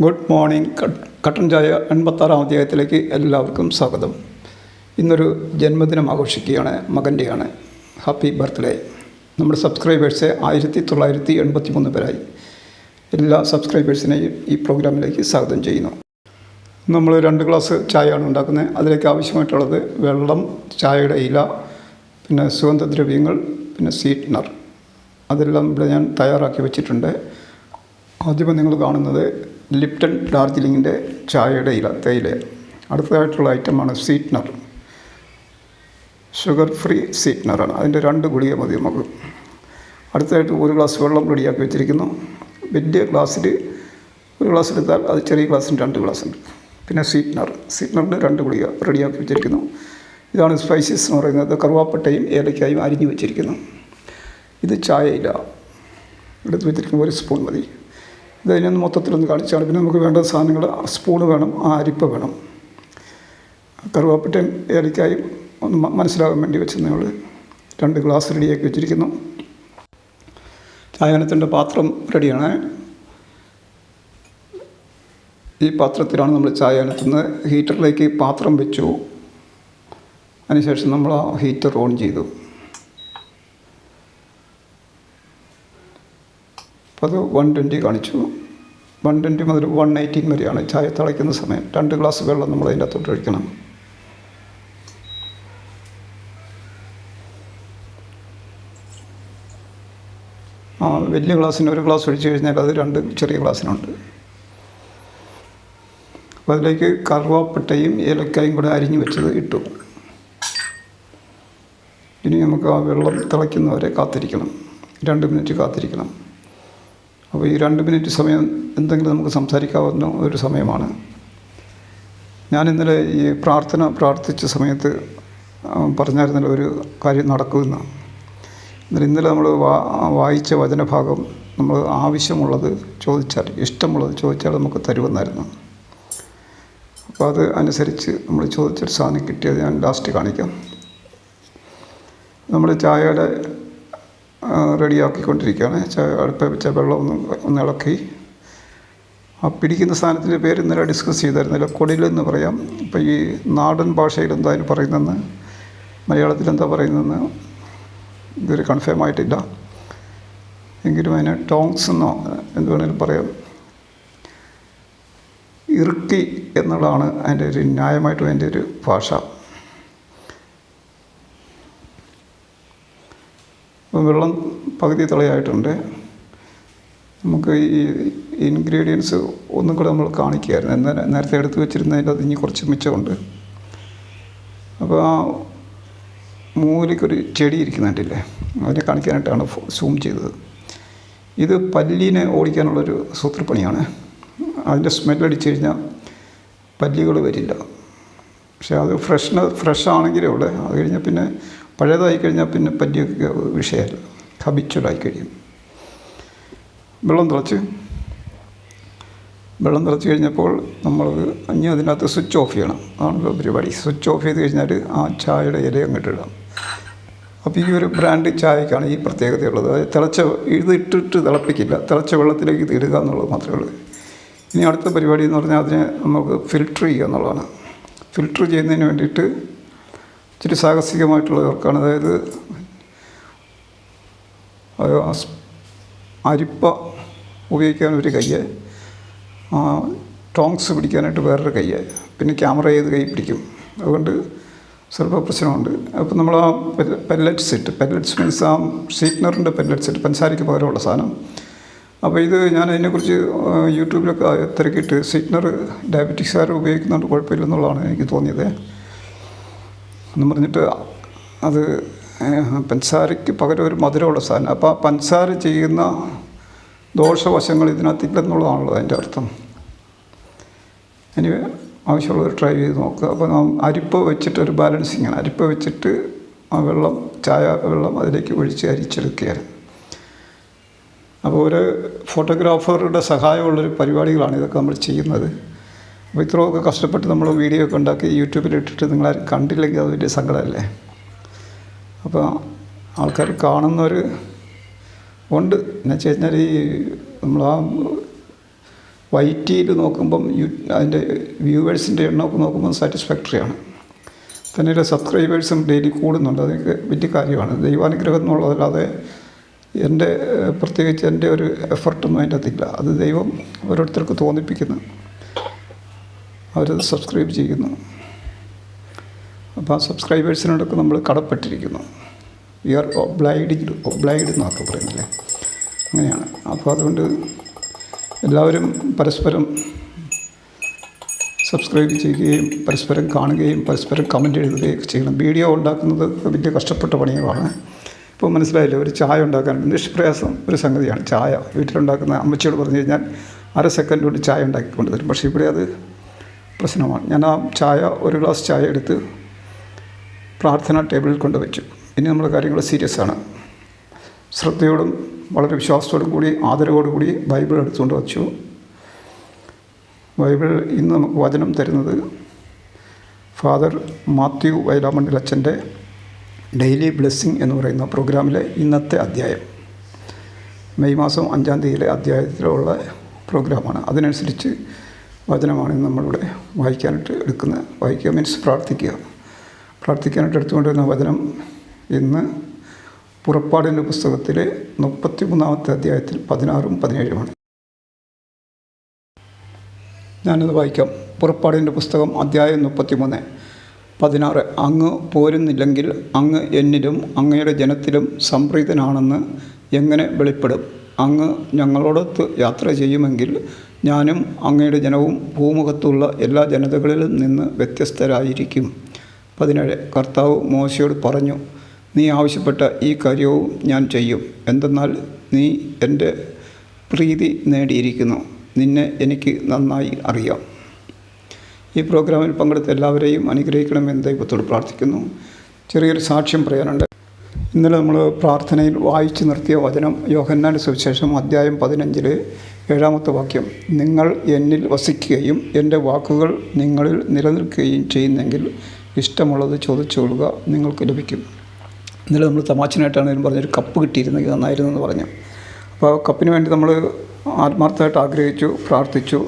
Good morning. Cut- കട്ടൻ ചായ എൺപത്താറാം അധ്യായത്തിലേക്ക് എല്ലാവർക്കും സ്വാഗതം. ഇന്നൊരു ജന്മദിനം ആഘോഷിക്കുകയാണ് മകന്റെയാണ് ഹാപ്പി ബർത്ത്ഡേ നമ്മുടെ സബ്സ്ക്രൈബേഴ്സ് ആയിരത്തി തൊള്ളായിരത്തി എൺപത്തി മൂന്ന് പേരായി. എല്ലാ സബ്സ്ക്രൈബേഴ്സിനെയും ഈ പ്രോഗ്രാമിലേക്ക് സ്വാഗതം ചെയ്യുന്നു. നമ്മൾ രണ്ട് ഗ്ലാസ് ചായയാണ് ഉണ്ടാക്കുന്നത്. അതിലേക്ക് ആവശ്യമായിട്ടുള്ളത് വെള്ളം ചായയുടെ ഇല പിന്നെ സുഗന്ധദ്രവ്യങ്ങൾ പിന്നെ സ്വീറ്റ്നർ. അതെല്ലാം ഇവിടെ ഞാൻ തയ്യാറാക്കി വെച്ചിട്ടുണ്ട്. ആദ്യമേ നിങ്ങൾ കാണുന്നത് ലിപ്റ്റൺ ഡാർജിലിങ്ങിന്റെ ചായയുടെ ഇല തേയില. അടുത്തതായിട്ടുള്ള ഐറ്റമാണ് സ്വീറ്റ്നർ. ഷുഗർ ഫ്രീ സ്വീറ്റ്നറാണ് അതിന്റെ രണ്ട് ഗുളിക മതി നമുക്ക്. അടുത്തതായിട്ട് ഒരു ഗ്ലാസ് വെള്ളം റെഡിയാക്കി വെച്ചിരിക്കുന്നു. വലിയ ഗ്ലാസ്സിൽ ഒരു ഗ്ലാസ് എടുത്താൽ അത് ചെറിയ ഗ്ലാസ്സിന് രണ്ട് ഗ്ലാസ് ഉണ്ട് പിന്നെ സ്വീറ്റ്നർ. സ്വീറ്റ്നറിന്റെ രണ്ട് ഗുളിക റെഡിയാക്കി വെച്ചിരിക്കുന്നു. ഇതാണ് സ്പൈസസ് എന്ന് പറയുന്നത്. കറുവാപ്പട്ടയും ഏലക്കായും അരിഞ്ഞു വെച്ചിരിക്കുന്നു. ഇത് ചായയില എടുത്ത് വെച്ചിരിക്കുന്ന ഒരു സ്പൂൺ മതി. ഇത് അതിനൊന്ന് മൊത്തത്തിലൊന്ന് കാണിച്ചാണ്. പിന്നെ നമുക്ക് വേണ്ട സാധനങ്ങൾ സ്പൂണ് വേണം ആ അരിപ്പ വേണം. കറുവാപ്പറ്റയും ഏലക്കായും ഒന്ന് മനസ്സിലാകാൻ വേണ്ടി വെച്ച് നമ്മൾ രണ്ട് ഗ്ലാസ് റെഡിയാക്കി വെച്ചിരിക്കുന്നു. ചായനത്തിന്റെ പാത്രം റെഡിയാണ് ഈ പാത്രത്തിലാണ് നമ്മൾ ചായ അനത്തുന്നത് ഹീറ്ററിലേക്ക് പാത്രം വെച്ചു. അതിനുശേഷം നമ്മൾ ആ ഹീറ്റർ ഓൺ ചെയ്തു. അപ്പോൾ അത് വൺ ട്വന്റി കാണിച്ചു. വൺ ട്വന്റി മുതൽ വൺ എയ്റ്റീൻ വരെയാണ് ചായ തിളയ്ക്കുന്ന സമയം. രണ്ട് ഗ്ലാസ് വെള്ളം നമ്മൾ അതിന്റെ അകത്തോട്ട് ഒഴിക്കണം. ആ വലിയ ഗ്ലാസ്സിന് ഒരു ഗ്ലാസ് ഒഴിച്ച് കഴിഞ്ഞാൽ അത് രണ്ട് ചെറിയ ഗ്ലാസ്സിനുണ്ട്. അപ്പോൾ അതിലേക്ക് കറുവാപ്പട്ടയും ഏലക്കായും കൂടെ അരിഞ്ഞു വെച്ചത് ഇട്ടു. ഇനി നമുക്ക് ആ വെള്ളം തിളയ്ക്കുന്നവരെ കാത്തിരിക്കണം. രണ്ട് മിനിറ്റ് കാത്തിരിക്കണം. അപ്പോൾ ഈ രണ്ട് മിനിറ്റ് സമയം എന്തെങ്കിലും നമുക്ക് സംസാരിക്കാവുന്ന ഒരു സമയമാണ്. ഞാൻ ഇന്നലെ ഈ പ്രാർത്ഥന പ്രാർത്ഥിച്ച സമയത്ത് പറഞ്ഞായിരുന്ന ഒരു കാര്യം നടക്കുമെന്ന്. എന്നാൽ ഇന്നലെ നമ്മൾ വായിച്ച വചനഭാഗം നമ്മൾ ആവശ്യമുള്ളത് ചോദിച്ചാൽ ഇഷ്ടമുള്ളത് ചോദിച്ചാൽ നമുക്ക് തരുമെന്നായിരുന്നു. അപ്പോൾ അത് അനുസരിച്ച് നമ്മൾ ചോദിച്ചൊരു സാധനം കിട്ടിയത് ഞാൻ ലാസ്റ്റ് കാണിക്കാം. നമ്മൾ ചായയുടെ റെഡിയാക്കിക്കൊണ്ടിരിക്കുകയാണ്. അടുപ്പ വെച്ച വെള്ളം ഒന്ന് ഒന്ന് ഇളക്കി. ആ പിടിക്കുന്ന സാധനത്തിന്റെ പേര് ഇന്നലെ ഡിസ്കസ് ചെയ്തായിരുന്നല്ലോ കൊടിലെന്ന് പറയാം. ഇപ്പോൾ ഈ നാടൻ ഭാഷയിൽ എന്താ അതിന് പറയുന്നതെന്ന് മലയാളത്തിൽ എന്താ പറയുന്നതെന്ന് ഇതുവരെ കൺഫേം ആയിട്ടില്ല. എങ്കിലും അതിന് ടോങ്സ് എന്നോ എന്ത് വേണമെങ്കിലും പറയാം. ഇറുക്കി എന്നുള്ളതാണ് അതിന്റെ ഒരു ന്യായമായിട്ടും അതിന്റെ ഒരു ഭാഷ. അപ്പം വെള്ളം പകുതി തിളയായിട്ടുണ്ട് നമുക്ക് ഈ ഇൻഗ്രീഡിയൻസ് ഒന്നും കൂടെ നമ്മൾ കാണിക്കുകയായിരുന്നു എന്നാൽ നേരത്തെ എടുത്ത് വെച്ചിരുന്നതിന്റെ അത് ഇനി കുറച്ച് മിച്ചമുണ്ട്. അപ്പോൾ ആ മൂലയ്ക്കൊരു ചെടി ഇരിക്കുന്നുണ്ടല്ലേ? അതിനെ കാണിക്കാനായിട്ടാണ് സൂം ചെയ്തത്. ഇത് പല്ലിനെ ഓടിക്കാനുള്ളൊരു സൂത്രപ്പണിയാണ്. അതിന്റെ സ്മെല്ലടിച്ച് കഴിഞ്ഞാൽ പല്ലികൾ വരില്ല. പക്ഷേ അത് ഫ്രഷ്ന ഫ്രഷ് ആണെങ്കിലേ ഉള്ളൂ. അത് കഴിഞ്ഞാൽ പിന്നെ പഴയതായി കഴിഞ്ഞാൽ പിന്നെ പറ്റിയൊക്കെ വിഷയമല്ല. ഹബിച്വലായി കഴിയും വെള്ളം തിളച്ച്. വെള്ളം തിളച്ച് കഴിഞ്ഞപ്പോൾ നമ്മൾ ഇനി അതിനകത്ത് സ്വിച്ച് ഓഫ് ചെയ്യണം. അതാണല്ലോ പരിപാടി. സ്വിച്ച് ഓഫ് ചെയ്ത് കഴിഞ്ഞാൽ ആ ചായയുടെ ഇല അങ്ങോട്ട് ഇടാം. അപ്പോൾ ഈ ഒരു ബ്രാൻഡ് ചായക്കാണ് ഈ പ്രത്യേകതയുള്ളത് അതായത് തിളച്ച ഇത് ഇട്ടിട്ട് തിളപ്പിക്കില്ല. തിളച്ച വെള്ളത്തിലേക്ക് ഇത് ഇടുക എന്നുള്ളത് മാത്രമേ ഉള്ളൂ. ഇനി അടുത്ത പരിപാടി എന്ന് പറഞ്ഞാൽ അതിനെ നമുക്ക് ഫിൽട്ടർ ചെയ്യുക എന്നുള്ളതാണ്. ഫിൽട്ടർ ചെയ്യുന്നതിന് വേണ്ടിയിട്ട് ഇച്ചിരി സാഹസികമായിട്ടുള്ളവർക്കാണ്. അതായത് അരിപ്പ ഉപയോഗിക്കാൻ ഒരു കയ്യ് ടോങ്സ് പിടിക്കാനായിട്ട് വേറൊരു കയ്യ് പിന്നെ ക്യാമറ ഏത് കൈ പിടിക്കും. അതുകൊണ്ട് സ്വല്പ പ്രശ്നമുണ്ട്. അപ്പം നമ്മൾ ആ പെല്ലറ്റ്സ് ഇട്ട് പെല്ലറ്റ്സ് മീൻസ് ആ സ്വീറ്റ്നറിന്റെ പെല്ലറ്റ്സ് ഇട്ട് പഞ്ചാരിക്ക് പകരമുള്ള സാധനം. അപ്പോൾ ഇത് ഞാൻ അതിനെക്കുറിച്ച് യൂട്യൂബിലൊക്കെ തിരക്കിയിട്ട് സ്വീറ്റ്നർ ഡയബറ്റിക്സുകാർ ഉപയോഗിക്കുന്നതുകൊണ്ട് കുഴപ്പമില്ലെന്നുള്ളതാണ് എനിക്ക് തോന്നിയത്. എന്ന് പറഞ്ഞിട്ട് അത് പഞ്ചസാരയ്ക്ക് പകരം ഒരു മധുരമുള്ള സാധനം. അപ്പോൾ ആ പഞ്ചസാര ചെയ്യുന്ന ദോഷവശങ്ങൾ ഇതിനകത്തില്ലെന്നുള്ളതാണല്ലോ അതിന്റെ അർത്ഥം. ഇനി ആവശ്യമുള്ളവർ ട്രൈ ചെയ്ത് നോക്കുക. അപ്പോൾ നാം അരിപ്പ് വെച്ചിട്ട് ഒരു ബാലൻസിങ് അരിപ്പ വെച്ചിട്ട് ആ വെള്ളം ചായ വെള്ളം അതിലേക്ക് ഒഴിച്ച് അരിച്ചെടുക്കുകയാണ്. അപ്പോൾ ഒരു ഫോട്ടോഗ്രാഫറുടെ സഹായമുള്ളൊരു പരിപാടികളാണ് ഇതൊക്കെ നമ്മൾ ചെയ്യുന്നത്. അപ്പോൾ ഇത്രയൊക്കെ കഷ്ടപ്പെട്ട് നമ്മൾ വീഡിയോ ഒക്കെ ഉണ്ടാക്കി യൂട്യൂബിൽ ഇട്ടിട്ട് നിങ്ങളാരും കണ്ടില്ലെങ്കിൽ അത് വലിയ സങ്കടമല്ലേ? അപ്പോൾ ആൾക്കാർ കാണുന്നവർ ഉണ്ട്. എന്ന് വെച്ച് കഴിഞ്ഞാൽ ഈ നമ്മൾ ആ വൈറ്റിയിൽ നോക്കുമ്പം യു അതിന്റെ വ്യൂവേഴ്സിന്റെ എണ്ണമൊക്കെ നോക്കുമ്പോൾ സാറ്റിസ്ഫാക്ടറിയാണ് തന്നെയല്ല സബ്സ്ക്രൈബേഴ്സും ഡെയിലി കൂടുന്നുണ്ട്. അതൊക്കെ വലിയ കാര്യമാണ്. ദൈവാനുഗ്രഹം എന്നുള്ളതല്ലാതെ എന്റെ പ്രത്യേകിച്ച് എന്റെ ഒരു എഫർട്ടൊന്നും അതിന്റെ അത് ദൈവം ഓരോരുത്തർക്ക് തോന്നിപ്പിക്കുന്നു. അവരത് സബ്സ്ക്രൈബ് ചെയ്യുന്നു. അപ്പോൾ ആ സബ്സ്ക്രൈബേഴ്സിനോടൊക്കെ നമ്മൾ കടപ്പെട്ടിരിക്കുന്നു. വി ആർ ഒബ്ലൈഡ് ഒബ്ലൈഡ് എന്നൊക്കെ പറയുന്നില്ലേ അങ്ങനെയാണ്. അപ്പോൾ അതുകൊണ്ട് എല്ലാവരും പരസ്പരം സബ്സ്ക്രൈബ് ചെയ്യുകയും പരസ്പരം കാണുകയും പരസ്പരം കമന്റ് എഴുതുകയും ചെയ്യണം. വീഡിയോ ഉണ്ടാക്കുന്നത് വലിയ കഷ്ടപ്പെട്ട പണികളാണ്. ഇപ്പോൾ മനസ്സിലായില്ലേ? ഒരു ചായ ഉണ്ടാക്കാൻ നിഷ്പ്രയാസം ഒരു സംഗതിയാണ് ചായ. വീട്ടിലുണ്ടാക്കുന്ന അമ്മച്ചിയോട് പറഞ്ഞു കഴിഞ്ഞാൽ അര സെക്കൻഡ് കൊണ്ട് ചായ ഉണ്ടാക്കിക്കൊണ്ട് വരും പക്ഷേ ഇവിടെ അത് പ്രശ്നമാണ്. ഞാൻ ആ ചായ ഒരു ഗ്ലാസ് ചായ എടുത്ത് പ്രാർത്ഥന ടേബിളിൽ കൊണ്ട് വെച്ചു ഇനി നമ്മുടെ കാര്യങ്ങൾ സീരിയസ് ആണ്. ശ്രദ്ധയോടും വളരെ വിശ്വാസത്തോടും കൂടി ആദരവോടും കൂടി ബൈബിൾ എടുത്തുകൊണ്ട് വച്ചു. ബൈബിൾ ഇന്ന് നമുക്ക് വചനം തരുന്നത് ഫാദർ മാത്യു വൈലാമണ്ണിൽ അച്ഛന്റെ ഡെയിലി ബ്ലെസ്സിങ് എന്ന് പറയുന്ന പ്രോഗ്രാമിലെ ഇന്നത്തെ അധ്യായം. മെയ് മാസം അഞ്ചാം തീയതിയിലെ അധ്യായത്തിലുള്ള പ്രോഗ്രാമാണ്. അതിനനുസരിച്ച് വചനമാണ് നമ്മളിവിടെ വായിക്കാനായിട്ട് എടുക്കുന്നത്. വായിക്കുക മീൻസ് പ്രാർത്ഥിക്കുക. പ്രാർത്ഥിക്കാനായിട്ട് എടുത്തുകൊണ്ടിരുന്ന വചനം ഇന്ന് പുറപ്പാടിന്റെ പുസ്തകത്തിലെ മുപ്പത്തി മൂന്നാമത്തെ അധ്യായത്തിൽ പതിനാറും പതിനേഴുമാണ്. ഞാനത് വായിക്കാം. പുറപ്പാടിന്റെ പുസ്തകം അധ്യായം മുപ്പത്തി മൂന്ന് പതിനാറ്. അങ്ങ് പോരുന്നില്ലെങ്കിൽ അങ്ങ് എന്നിലും അങ്ങയുടെ ജനത്തിലും സംപ്രീതനാണെന്ന് എങ്ങനെ വെളിപ്പെടും? അങ്ങ് ഞങ്ങളോടൊത്ത് യാത്ര ചെയ്യുമെങ്കിൽ ഞാനും അങ്ങയുടെ ജനവും ഭൂമുഖത്തുള്ള എല്ലാ ജനതകളിലും നിന്ന് വ്യത്യസ്തരായിരിക്കും. പതിനേഴ് കർത്താവ് മോശയോട് പറഞ്ഞു നീ ആവശ്യപ്പെട്ട ഈ കാര്യവും ഞാൻ ചെയ്യും. എന്തെന്നാൽ നീ എന്റെ പ്രീതി നേടിയിരിക്കുന്നു. നിന്നെ എനിക്ക് നന്നായി അറിയാം. ഈ പ്രോഗ്രാമിൽ പങ്കെടുത്ത എല്ലാവരെയും അനുഗ്രഹിക്കണമെന്ന് ദൈവത്തോട് പ്രാർത്ഥിക്കുന്നു. ചെറിയൊരു സാക്ഷ്യം പറയാനുണ്ട്. ഇന്നലെ നമ്മൾ പ്രാർത്ഥനയിൽ വായിച്ചു നിർത്തിയ വചനം യോഹന്നാന്റെ സുവിശേഷം അധ്യായം പതിനഞ്ചിലെ ഏഴാമത്തെ വാക്യം. നിങ്ങൾ എന്നിൽ വസിക്കുകയും എന്റെ വാക്കുകൾ നിങ്ങളിൽ നിലനിൽക്കുകയും ചെയ്യുന്നെങ്കിൽ ഇഷ്ടമുള്ളത് ചോദിച്ചുകൊള്ളുക നിങ്ങൾക്ക് ലഭിക്കും. ഇന്നലെ നമ്മൾ തമാശനായിട്ടാണ് ഇതിന് പറഞ്ഞൊരു കപ്പ് കിട്ടിയിരുന്നെങ്കിൽ നന്നായിരുന്നു എന്ന് പറഞ്ഞു. അപ്പോൾ കപ്പിന് വേണ്ടി നമ്മൾ ആത്മാർത്ഥമായിട്ട് ആഗ്രഹിച്ചു പ്രാർത്ഥിച്ചു.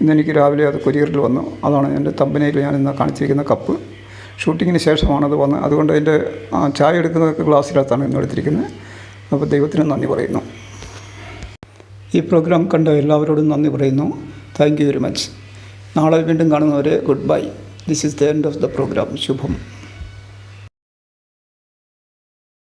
ഇന്നെനിക്ക് രാവിലെ അത് കൊരിയറിൽ വന്നു. അതാണ് എന്റെ തമ്പനയിൽ ഞാൻ ഇന്ന് കാണിച്ചിരിക്കുന്ന കപ്പ്. ഷൂട്ടിങ്ങിന് ശേഷമാണ് അത് വന്നത് അതുകൊണ്ട് അതിന്റെ ചായ എടുക്കുന്നതൊക്കെ ഗ്ലാസ്സിനകത്താണ് ഇന്ന് എടുത്തിരിക്കുന്നത്. അപ്പോൾ ദൈവത്തിന് നന്ദി പറയുന്നു. ഈ പ്രോഗ്രാം കണ്ട എല്ലാവരോടും നന്ദി പറയുന്നു. Thank you very much. നാളെ വീണ്ടും കാണുന്നവരെ goodbye. This is the end of the programme. Shubham.